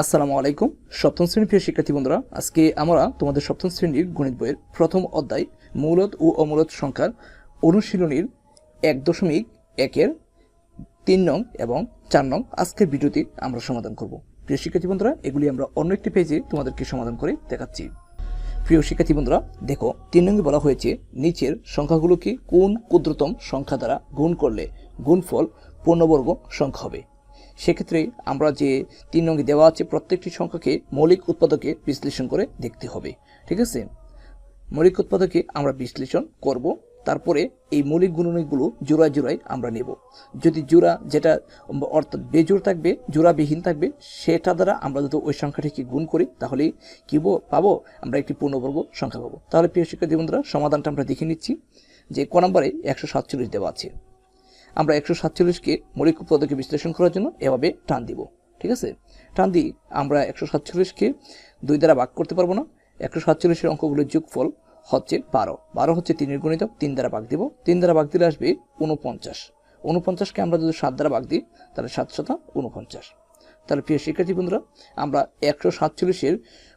আসসালামু আলাইকুম। সপ্তম শ্রেণির প্রিয় শিক্ষার্থী বন্ধুরা, আজকে আমরা তোমাদের সপ্তম শ্রেণির গণিত বইয়ের প্রথম অধ্যায় মূলত ও অমূলত সংখ্যার অনুশীলনীর এক দশমিক একের তিন নং এবং চার নং আজকের ভিডিওতে আমরা সমাধান করব। প্রিয় শিক্ষার্থী বন্ধুরা, এগুলি আমরা অন্য একটি পেজে তোমাদেরকে সমাধান করে দেখাচ্ছি। প্রিয় শিক্ষার্থী বন্ধুরা, দেখো, তিন নঙ্গে বলা হয়েছে, নিচের সংখ্যাগুলোকে কোন ক্ষুদ্রতম সংখ্যা দ্বারা গুণ করলে গুণফল পূর্ণবর্গ সংখ্যা হবে। সেক্ষেত্রে আমরা যে তিন নঙ্গে দেওয়া আছে, প্রত্যেকটি সংখ্যাকে মৌলিক উৎপাদকে বিশ্লেষণ করে দেখতে হবে। ঠিক আছে? মৌলিক উৎপাদকে আমরা বিশ্লেষণ করব, তারপরে এই মৌলিক গুণনীগুলো জোড়ায় জোড়ায় আমরা নেব। যদি জোড়া যেটা অর্থাৎ বেজোড় থাকবে, জোড়াবিহীন থাকবে, সেটা দ্বারা আমরা যদি ওই সংখ্যাটিকে গুণ করি, তাহলে কি পাবো? আমরা একটি পূর্ণবর্গ সংখ্যা পাবো। তাহলে প্রিয় শিক্ষার্থী বন্ধুরা, সমাধানটা আমরা দেখে নিচ্ছি যে ক নম্বরে একশো সাতচল্লিশ দেওয়া আছে। আমরা একশো সাতচল্লিশকে মৌলিক উৎপাদকে বিশ্লেষণ করার জন্য এভাবে টান দিব, ঠিক আছে? টান দিই আমরা একশো সাতচল্লিশকে দুই দ্বারা ভাগ করতে পারব না। একশো সাতচল্লিশের অঙ্কগুলোর যোগফল হচ্ছে বারো। বারো হচ্ছে তিনের গণিতক, তিন দ্বারা ভাগ দিব। তিন দ্বারা ভাগ দিলে আসবে উনপঞ্চাশ উনপঞ্চাশকে আমরা যদি সাত দ্বারা ভাগ দিই, তাহলে সাত শতা উনপঞ্চাশ তাহলে প্রিয় শিক্ষার্থী বন্ধুরা, আমরা একশো সাতচল্লিশের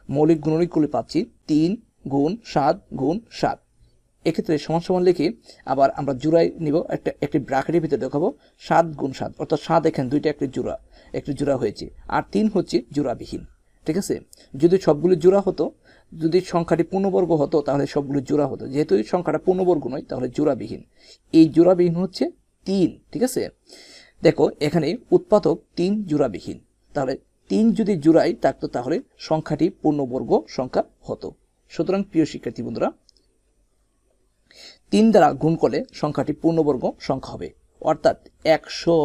মৌলিক গুণনীগুলি পাচ্ছি তিন গুণ সাত গুণ সাত। এক্ষেত্রে সমান সমান লিখে, আবার আমরা জোড়াই নিব, একটা, একটি ব্রাকেটের ভিতরে দেখাবো, সাত গুণ সাত, অর্থাৎ সাত এখানে দুইটা একটি জোড়া একটি জোড়া হয়েছে, আর তিন হচ্ছে জোড়াবিহীন, ঠিক আছে? যদি সবগুলো জোড়া হতো, যদি সংখ্যাটি পূর্ণবর্গ হতো, তাহলে সবগুলো জোড়া হতো, যেহেতু সংখ্যাটা পূর্ণবর্গ নয়, তাহলে জোড়াবিহীন, এই জোড়াবিহীন হচ্ছে তিন, ঠিক আছে? দেখো, এখানে উৎপাদক তিন জোড়াবিহীন, তাহলে তিন যদি জোড়াই থাকতো, তাহলে সংখ্যাটি পূর্ণবর্গ সংখ্যা হতো। সুতরাং প্রিয় শিক্ষার্থী বন্ধুরা তিন দ্বারা গুণ করলে সংখ্যাটি পূর্ণবর্গ সংখ্যা হবে। অর্থাৎ একশো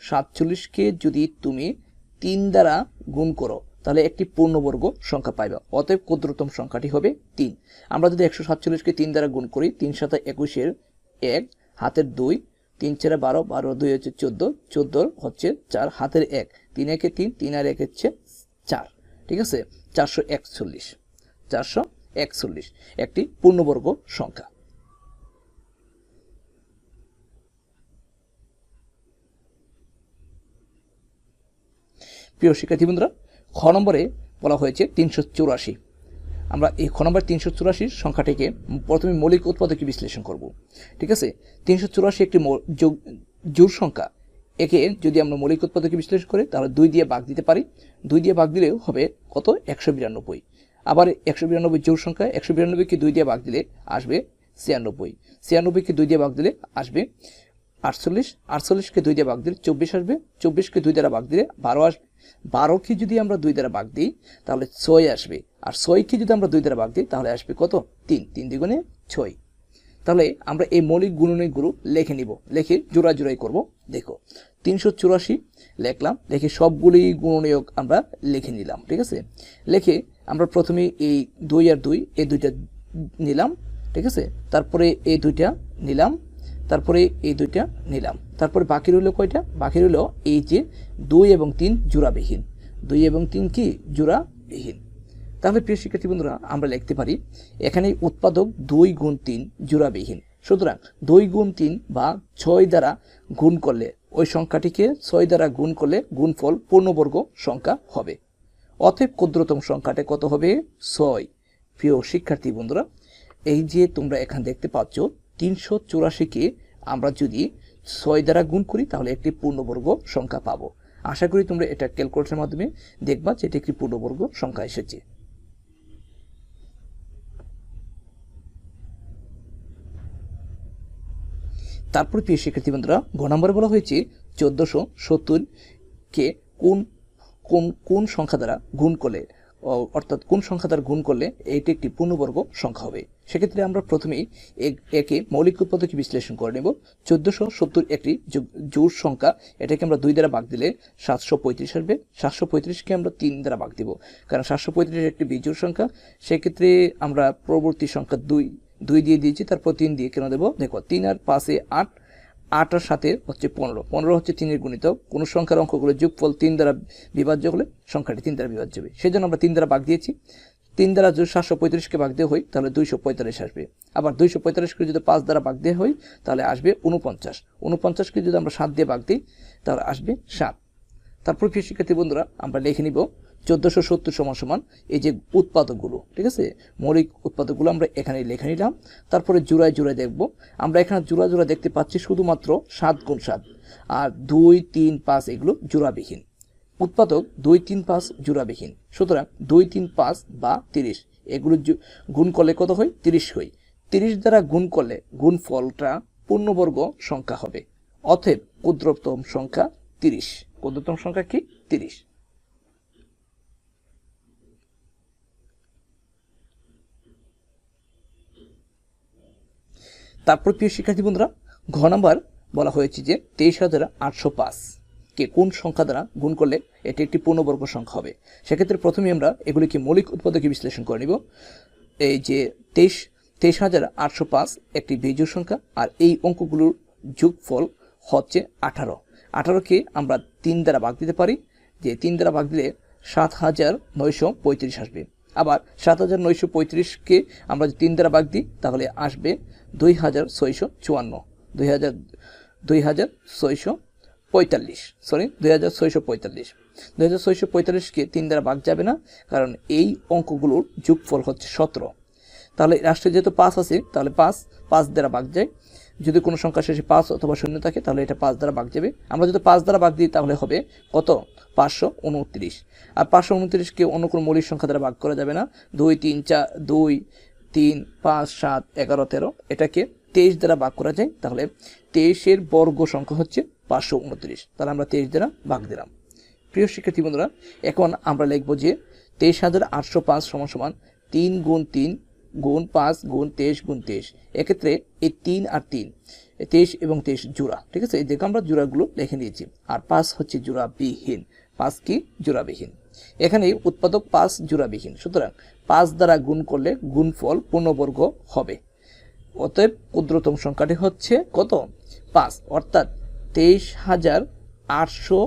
সাতচল্লিশকে যদি তুমি তিন দ্বারা গুণ করো, তাহলে একটি পূর্ণবর্গ সংখ্যা পাইবে। অতএব ক্ষুদ্রতম সংখ্যাটি হবে তিন। আমরা যদি একশো সাতচল্লিশকে তিন দ্বারা গুণ করি, তিন সাথে একুশের এক, হাতের দুই, তিন চারে বারো বারো দুই হচ্ছে চোদ্দ চোদ্দোর হচ্ছে চার, হাতের এক, তিন একে তিন তিন আর এক হচ্ছে চার। ঠিক আছে? চারশো একচল্লিশ। চারশো একচল্লিশ। একটি পূর্ণবর্গ সংখ্যা। প্রিয় শিক্ষার্থী বন্ধুরা খ নম্বরে বলা হয়েছে তিনশো চুরাশি। আমরা এই খ নম্বর তিনশো চুরাশির সংখ্যাটিকে প্রথমে মৌলিক উৎপাদকে বিশ্লেষণ করব। ঠিক আছে? তিনশো চুরাশি একটি জোড় সংখ্যা। একে যদি আমরা মৌলিক উৎপাদকে বিশ্লেষণ করি, তাহলে দুই দিয়ে ভাগ দিতে পারি। দুই দিয়ে ভাগ দিলেও হবে কত? একশো বিরানব্বই। আবার একশো বিরানব্বই জোর সংখ্যা, একশো বিরানব্বইকে দুই দিয়ে ভাগ দিলে আসবে ছিয়ানব্বই। ছিয়ানব্বইকে দুই দিয়ে ভাগ দিলে আসবে আটচল্লিশ আটচল্লিশকে দুই দিয়ে ভাগ দিলে চব্বিশ আসবে চব্বিশকে দুই দ্বারা ভাগ দিলে বারো আসবে। বারোকে যদি আমরা দুই দ্বারা ভাগ দিই, তাহলে ছয় আসবে। আর ছয়কে যদি আমরা দুই দ্বারা ভাগ দিই, তাহলে আসবে কত? তিন। তিন দ্বিগুণে ছয়। তাহলে আমরা এই মৌলিক গুণনীগুলো লিখে নিব। লিখে জোড়া জোড়াই করব। দেখো, তিনশো চুরাশি লিখলাম। লিখে সবগুলি গুণনীয়ক আমরা লিখে নিলাম, ঠিক আছে? লিখে আমরা প্রথমে এই দুই আর দুই, এই দুইটা নিলাম, ঠিক আছে? তারপরে এই দুইটা নিলাম। তারপরে এই দুইটা নিলাম। তারপরে বাকি রইল কয়টা? বাকি রইল এই যে দুই এবং তিন জোড়াবিহীন। দুই এবং তিন কি? জোড়াবিহীন। তাহলে প্রিয় শিক্ষার্থী বন্ধুরা, আমরা লিখতে পারি, এখানে উৎপাদক দুই গুণ তিন জোড়াবিহীন। সুতরাং দুই গুণ তিন বা ছয় দ্বারা গুণ করলে ওই সংখ্যাটিকে ছয় দ্বারা গুণ করলে গুণফল পূর্ণবর্গ সংখ্যা হবে। অতএব ক্ষুদ্রতম সংখ্যাটা কত হবে? ছয়। প্রিয় শিক্ষার্থী বন্ধুরা, এই যে তোমরা এখানে দেখতে পাচ্ছ তিনশো চুরাশিকে আমরা যদি ছয় দ্বারা গুণ করি, তাহলে একটি পূর্ণবর্গ সংখ্যা পাবো। আশা করি তোমরা এটা ক্যালকুলেটরের মাধ্যমে দেখবা যে এটি একটি পূর্ণবর্গ সংখ্যা এসেছে। তারপর প্রিয় শিক্ষার্থী বন্ধুরা ঘ নম্বরে বলা হয়েছে চোদ্দোশো সত্তর কে কোন কোন কোন সংখ্যা দ্বারা গুণ করলে? অর্থাৎ কোন সংখ্যা দ্বারা গুণ করলে এটি একটি পূর্ণবর্গ সংখ্যা হবে? সেক্ষেত্রে আমরা প্রথমেই একে মৌলিক উৎপাদকে বিশ্লেষণ করে নেব। চোদ্দোশো সত্তর একটি জোর সংখ্যা, এটাকে আমরা দুই দ্বারা ভাগ দিলে সাতশো পঁয়ত্রিশ আসবে। সাতশো পঁয়ত্রিশকে আমরা তিন দ্বারা ভাগ দিব, কারণ সাতশো পঁয়ত্রিশ একটি বিজোড় সংখ্যা। সেক্ষেত্রে আমরা পরবর্তী সংখ্যা দুই দুই দিয়ে দিয়েছি, তারপর তিন দিয়ে কেন দেবো? দেখো, তিন আর পাঁচে আট আট আর সাথে হচ্ছে পনেরো। পনেরো হচ্ছে তিনের গুণিত কোনো সংখ্যার অঙ্কগুলো যোগফল তিন দ্বারা বিভাজ্য হলে সংখ্যাটি তিন দ্বারা বিভাজ্য হবে। সেই জন্য আমরা তিন দ্বারা ভাগ দিয়েছি। তিন দ্বারা যদি সাতশো পঁয়ত্রিশকে ভাগ দিয়ে হয়, তাহলে দুইশো পঁয়তাল্লিশ আসবে। আবার দুইশো পঁয়তাল্লিশকে যদি পাঁচ দ্বারা ভাগ দেওয়া হয়, তাহলে আসবে উনপঞ্চাশ উনপঞ্চাশকে যদি আমরা সাত দিয়ে ভাগ দিই, তাহলে আসবে সাত। তারপর শিক্ষার্থী বন্ধুরা, আমরা লিখে নিব চোদ্দোশো সত্তর সমান সমান এই যে উৎপাদকগুলো, ঠিক আছে? মৌলিক উৎপাদকগুলো আমরা এখানে লেখে নিলাম। তারপরে জোড়ায় জোড়ায় দেখব। আমরা এখানে জোড়া জোড়া দেখতে পাচ্ছি শুধুমাত্র সাত গুণ সাত। আর দুই, তিন, পাঁচ এগুলো জোড়াবিহীন। উৎপাদক দুই, তিন, পাঁচ জোড়াবিহীন। সুতরাং দুই, তিন, পাঁচ বা তিরিশ। এগুলো গুণ করলে কত হয়? তিরিশ হয়। তিরিশ দ্বারা গুণ করলে গুণফলটা পূর্ণবর্গ সংখ্যা হবে। অতএব ক্ষুদ্রতম সংখ্যা তিরিশ। ক্ষুদ্রতম সংখ্যা কি? তিরিশ। তারপর প্রিয় শিক্ষার্থী বন্ধুরা, ঘ নাম্বার বলা হয়েছে যে তেইশ হাজার আটশো পাঁচ কে কোন সংখ্যা দ্বারা গুণ করলে এটি একটি পূর্ণবর্গ সংখ্যা হবে? সেক্ষেত্রে প্রথমে আমরা এগুলিকে মৌলিক উৎপাদকে বিশ্লেষণ করে নিব। এই যে তেইশ তেইশ হাজার আটশো পাঁচ একটি বেজোড় সংখ্যা আর এই অঙ্কগুলোর যোগফল হচ্ছে আঠারো। আঠারোকে আমরা তিন দ্বারা ভাগ দিতে পারি। যে তিন দ্বারা ভাগ দিলে সাত হাজার নয়শো পঁয়ত্রিশ আসবে। আবার সাত হাজার নয়শো পঁয়ত্রিশকে আমরা তিন দ্বারা ভাগ দিই, তাহলে আসবে দুই হাজার ছয়শো চুয়ান্ন। দুই হাজার দুই হাজার ছয়শো পঁয়তাল্লিশ। সরি দুই হাজার ছয়শো পঁয়তাল্লিশ। দুই হাজার ছয়শো পঁয়তাল্লিশকে তিন দ্বারা ভাগ যাবে না, কারণ এই অঙ্কগুলোর যোগফল হচ্ছে সতেরো। তাহলে রাষ্ট্রে যেহেতু পাঁচ আছে, তাহলে পাঁচ পাঁচ দ্বারা ভাগ যায়। যদি কোনো সংখ্যা শেষে পাঁচ অথবা শূন্য থাকে, তাহলে এটা পাঁচ দ্বারা ভাগ যাবে। আমরা যদি পাঁচ দ্বারা ভাগ দিই, তাহলে হবে কত? পাঁচশো উনত্রিশ। আর পাঁচশো উনত্রিশকে অন্য কোনো মৌলিক সংখ্যা দ্বারা ভাগ করা যাবে না। দুই, তিন, চার, দুই, তিন, পাঁচ, সাত, এগারো, তেরো, এটাকে তেইশ দ্বারা ভাগ করা যায়। তাহলে তেইশের বর্গ সংখ্যা হচ্ছে পাঁচশো উনত্রিশ। তাহলে আমরা তেইশ দ্বারা ভাগ দিলাম। প্রিয় শিক্ষার্থী বন্ধুরা, এখন আমরা লিখব যে তেইশ হাজার আটশো পাঁচ সমান সমান তিন গুণ তিন গুণ পাঁচ গুণ তেইশ গুণ তেইশ। এক্ষেত্রে এই তিন আর তিন তেইশ এবং তেইশ জোড়া, ঠিক আছে? এই দেখো আমরা জোড়াগুলো লিখে নিয়েছি। আর পাঁচ হচ্ছে জোড়াবিহীন পাঁচ কি জোড়াবিহীন। এখানে উৎপাদক পাঁচ জোড়াবিহীন। সুতরাং পাঁচ দ্বারা গুণ করলে গুণফল পূর্ণবর্গ হবে। অতএব ক্ষুদ্রতম সংখ্যাটি হচ্ছে কত? পাঁচ। অর্থাৎ তেইশ হাজার আটশো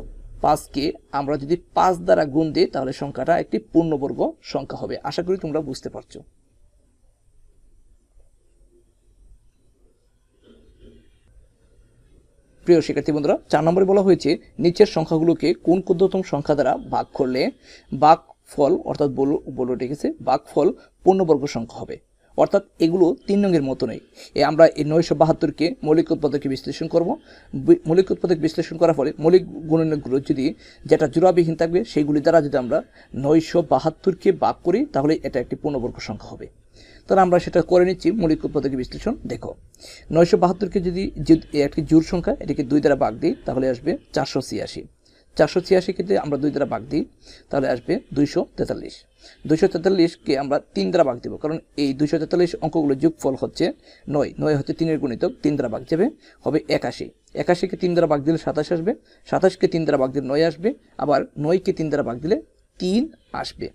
পাঁচকে আমরা যদি পাঁচ দ্বারা গুণ দিই, তাহলে সংখ্যাটা একটি পূর্ণবর্গ সংখ্যা হবে। আশা করি তোমরা বুঝতে পারছ। প্রিয় শিক্ষার্থী বন্ধুরা, চার নম্বরে বলা হয়েছে, নিচের সংখ্যাগুলোকে কোন ক্ষুদ্রতম সংখ্যা দ্বারা ভাগ করলে বাক ফল অর্থাৎ বলো বলো রেখেছে বাক ফল পূর্ণবর্গ সংখ্যা হবে। অর্থাৎ এগুলো তিন রঙের মতো নেই। এ আমরা এই নয়শো বাহাত্তরকে মৌলিক উৎপাদকে বিশ্লেষণ করব। মৌলিক উৎপাদক বিশ্লেষণ করার ফলে মৌলিক গুণনগুলো যদি যেটা জোড়াবিহীন থাকবে সেইগুলি দ্বারা যদি আমরা নয়শো বাহাত্তরকে ভাগ করি, তাহলে এটা একটি পূর্ণবর্গ সংখ্যা হবে। তাহলে আমরা সেটা করে নিচ্ছি মৌলিক উৎপাদকের বিশ্লেষণ। দেখো, নয়শো বাহাত্তরকে যদি একটি জোর সংখ্যা, এটাকে দুই দ্বারা ভাগ দিই, তাহলে আসবে চারশো ছিয়াশি। চারশো ছিয়াশি ক্ষেত্রে আমরা দুই দ্বারা ভাগ দিই, তাহলে আসবে দুইশো তেতাল্লিশ। দুইশো তেতাল্লিশকে আমরা তিন দ্বারা ভাগ দেবো, কারণ এই দুইশো তেতাল্লিশ অঙ্কগুলো যোগফল হচ্ছে নয়। নয় হচ্ছে তিনের গুণিতক, তিন দ্বারা ভাগ যাবে, হবে একাশি। একাশিকে তিন দ্বারা ভাগ দিলে সাতাশ আসবে সাতাশকে তিন দ্বারা ভাগ দিলে নয় আসবে, আবার নয়কে তিন দ্বারা ভাগ দিলে তিন আসবে।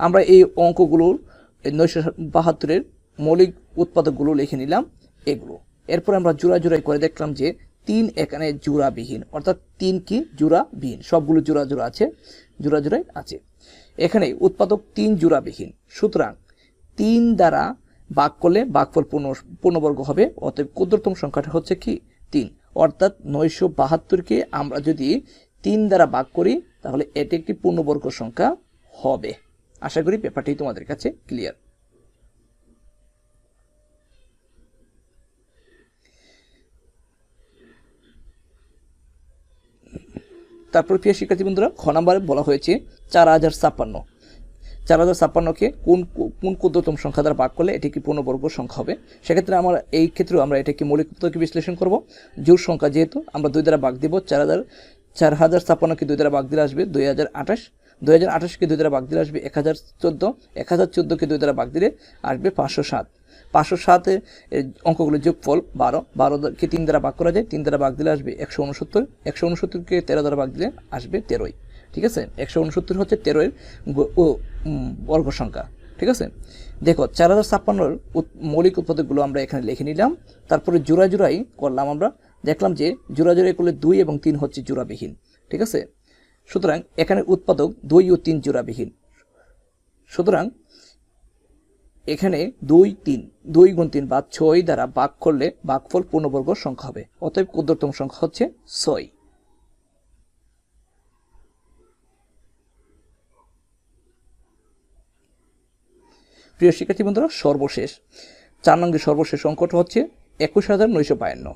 আমরা এই অঙ্কগুলোর নয়শো বাহাত্তরের মৌলিক উৎপাদকগুলো লিখে নিলাম এগুলো। এরপর আমরা জোড়া জোড়াই করে দেখলাম যে তিন এখানে জোড়াবিহীন, অর্থাৎ তিন কি? জোড়াবিহীন। সবগুলো জোড়া জোড়া আছে, জোড়া জোড়াই আছে। এখানে উৎপাদক তিন জোড়াবিহীন। সুতরাং তিন দ্বারা ভাগ করলে ভাগফল পূর্ণ, পূর্ণবর্গ হবে, অতএব ক্ষুদ্রতম সংখ্যাটা হচ্ছে কি? তিন। অর্থাৎ নয়শো বাহাত্তরকে আমরা যদি তিন দ্বারা ভাগ করি, তাহলে এটি একটি পূর্ণবর্গ সংখ্যা হবে। আশা করি পেপারটি তোমাদের কাছে ক্লিয়ার তারপর প্রিয় শিক্ষার্থী বন্ধুরা, খ নাম্বারে বলা হয়েছে চার হাজার ছাপ্পান্ন। চার হাজার ছাপ্পান্নকে কোন কোন ক্ষুদ্রতম সংখ্যা দ্বারা ভাগ করলে এটি কি পূর্ণবর্গ সংখ্যা হবে? সেক্ষেত্রে আমরা এই ক্ষেত্রেও আমরা এটাকে মৌলিক তত্ত্বকে বিশ্লেষণ করব। জোর সংখ্যা যেহেতু, আমরা দুই দ্বারা ভাগ দিব, চার হাজার চার হাজার ছাপ্পান্নকে দুই দ্বারা ভাগ দিলে আসবে দুই হাজার আঠাশ। দুই হাজার আঠাশকে দুই দ্বারা ভাগ দিলে আসবে এক হাজার চোদ্দ, এক হাজার চোদ্দোকে দুই দ্বারা ভাগ দিলে আসবে পাঁচশো সাত। পাঁচশো সাতে অঙ্কগুলোর যোগফল বারো বারোকে তিন দ্বারা ভাগ করা যায়, তিন দ্বারা ভাগ দিলে আসবে একশো উনসত্তর, একশো উনসত্তরকে তেরো দ্বারা ভাগ দিলে আসবে তেরোই। ঠিক আছে? একশো উনসত্তর হচ্ছে তেরোয়ের বর্গ সংখ্যা। ঠিক আছে? দেখো, চার হাজার ছাপ্পান্নর মৌলিক উৎপাদকগুলো আমরা এখানে লিখে নিলাম। তারপরে জোড়া জোড়াই করলাম আমরা। দেখলাম যে জোড়া জোড়াই করলে দুই এবং তিন হচ্ছে জোড়াবিহীন। ঠিক আছে? সুতরাং এখানে উৎপাদক দুই ও তিন জোড়াবিহীন। সুতরাং এখানে দুই, তিন, দুই গুণ তিন বা ছয় দ্বারা বাক করলে বাকফল পূর্ণবর্গ সংখ্যা হবে। অতএব ক্ষুদ্রতম সংখ্যা হচ্ছে ছয়। প্রিয় শিক্ষার্থী বন্ধুরা, সর্বশেষ। চার নঙ্গের সর্বশেষ অঙ্কটা হচ্ছে একুশ হাজার নয়শো বায়ান্ন।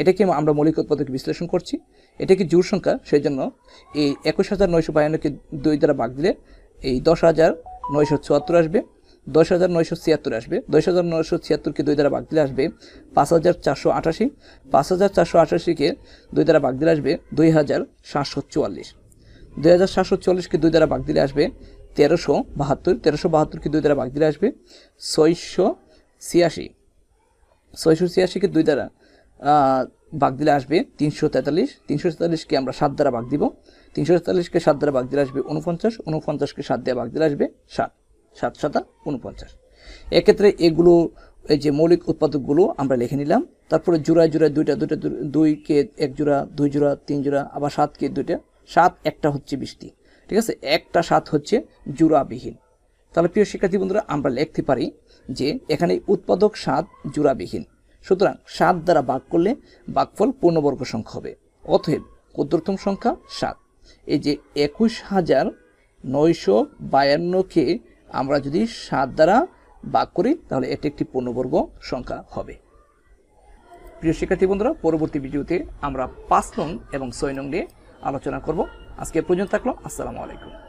এটাকে আমরা মৌলিক উৎপাদক বিশ্লেষণ করছি। এটা কি জোর সংখ্যা সেই জন্য এই একুশ হাজার নয়শো বায়ান্নকে দুই দ্বারা ভাগ দিলে এই দশ হাজার নয়শো চুয়াত্তর আসবে, দশ হাজার নয়শো ছিয়াত্তর আসবে, দশ হাজার নয়শো ছিয়াত্তরকে দুই দ্বারা ভাগ দিলে আসবে পাঁচ হাজার চারশো আটাশি পাঁচ হাজার চারশো আটাশিকে দুই দ্বারা ভাগ দিলে আসবে দুই হাজার সাতশো চুয়াল্লিশ। দুই হাজার সাতশো চুয়াল্লিশকে দুই দ্বারা ভাগ দিলে আসবে তেরোশো বাহাত্তর, তেরোশো বাহাত্তরকে দুই দ্বারা ভাগ দিলে আসবে ছয়শো ছিয়াশি। ছয়শো ছিয়াশিকে দুই দ্বারা ভাগ দিলে আসবে তিনশো তেতাল্লিশ। তিনশো তেতাল্লিশকে আমরা সাত দ্বারা ভাগ দিব। তিনশো তেতাল্লিশকে সাত দ্বারা ভাগ দিলে আসবে উনপঞ্চাশ উনপঞ্চাশকে সাত দিয়ে ভাগ দিলে আসবে সাত। সাত সাতা উনপঞ্চাশ এক্ষেত্রে এগুলো, এই যে মৌলিক উৎপাদকগুলো আমরা লিখে নিলাম। তারপরে জোড়ায় জোড়ায় দুইটা দুইটা দুইকে এক জোড়া, দুই জোড়া, তিন জোড়া, আবার সাতকে দুইটা। সাত একটা হচ্ছে বৃষ্টি। ঠিক আছে? একটা সাত হচ্ছে জোড়াবিহীন। তাহলে প্রিয় শিক্ষার্থী বন্ধুরা, আমরা লিখতে পারি যে এখানে উৎপাদক সাত, জোড়াবিহীন। সুতরাং সাত দ্বারা ভাগ করলে ভাগফল পূর্ণবর্গ সংখ্যা হবে। অতএব ক্ষুদ্রতম সংখ্যা সাত। এই যে একুশ হাজার নয়শো বায়ান্নকে আমরা যদি সাত দ্বারা ভাগ করি, তাহলে এটি একটি পূর্ণবর্গ সংখ্যা হবে। প্রিয় শিক্ষার্থী বন্ধুরা, পরবর্তী ভিডিওতে আমরা পাঁচ নং এবং ছয় নং নিয়ে আলোচনা করব। আজকে পর্যন্ত থাকল। আসসালামু আলাইকুম।